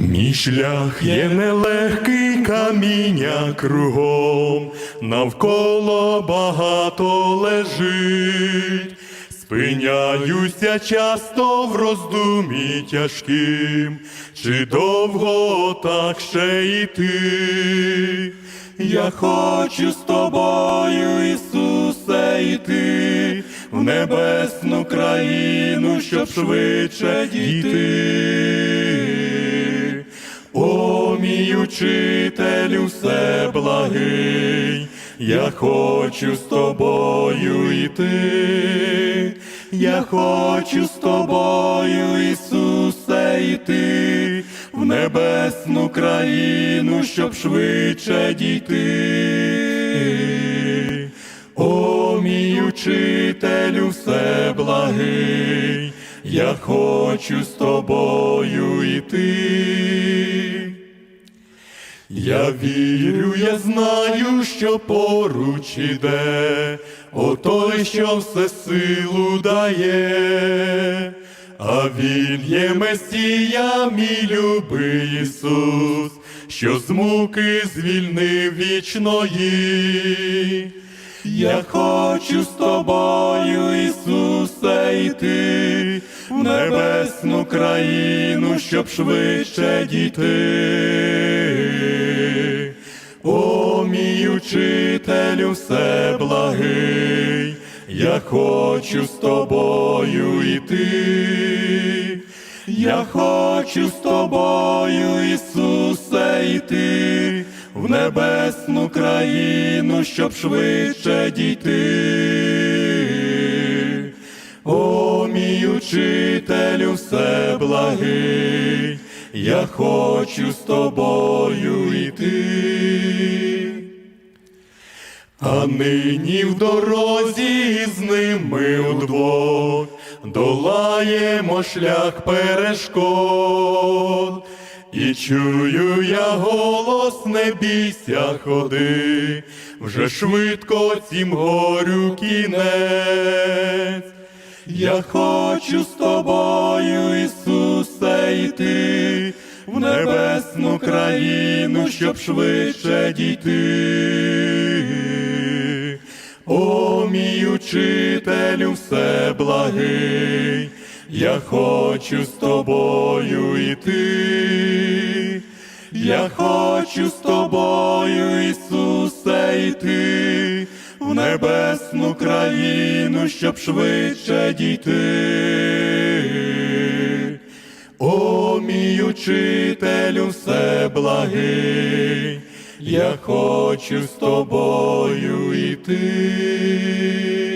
Мій шлях є нелегкий каміння кругом, навколо багато лежить, спиняюся часто в роздумі тяжким, чи довго так ще йти? Я хочу з тобою, Ісусе, йти в небесну країну, щоб швидше дійти. Учителю, все благий, я хочу з тобою йти, я хочу з тобою, Ісусе, йти в небесну країну, щоб швидше дійти. О, мій учителю, все благий, я хочу з тобою йти. Я вірю, я знаю, що поруч іде, о той, що все силу дає, а він є Месія, мій любий Ісус, що з муки звільнив вічної. Я хочу з тобою, Ісусе, йти в небесну країну, щоб швидше дійти. О, мій учителю, все благий, я хочу з тобою йти. Я хочу з тобою, Ісусе, йти в небесну країну, щоб швидше дійти. О, мій учителю, все благий, я хочу з тобою йти. А нині в дорозі з ними удвох долаємо шлях перешкод. І чую я голос, не бійся ходи, вже швидко цім горю кінець. Я хочу з тобою, Ісусе, йти в небесну країну, щоб швидше дійти. О, мій учителю, все благий, я хочу з тобою йти. Я хочу з тобою, Ісусе, йти в небесну країну, щоб швидше дійти учителю все благий, я хочу з тобою йти.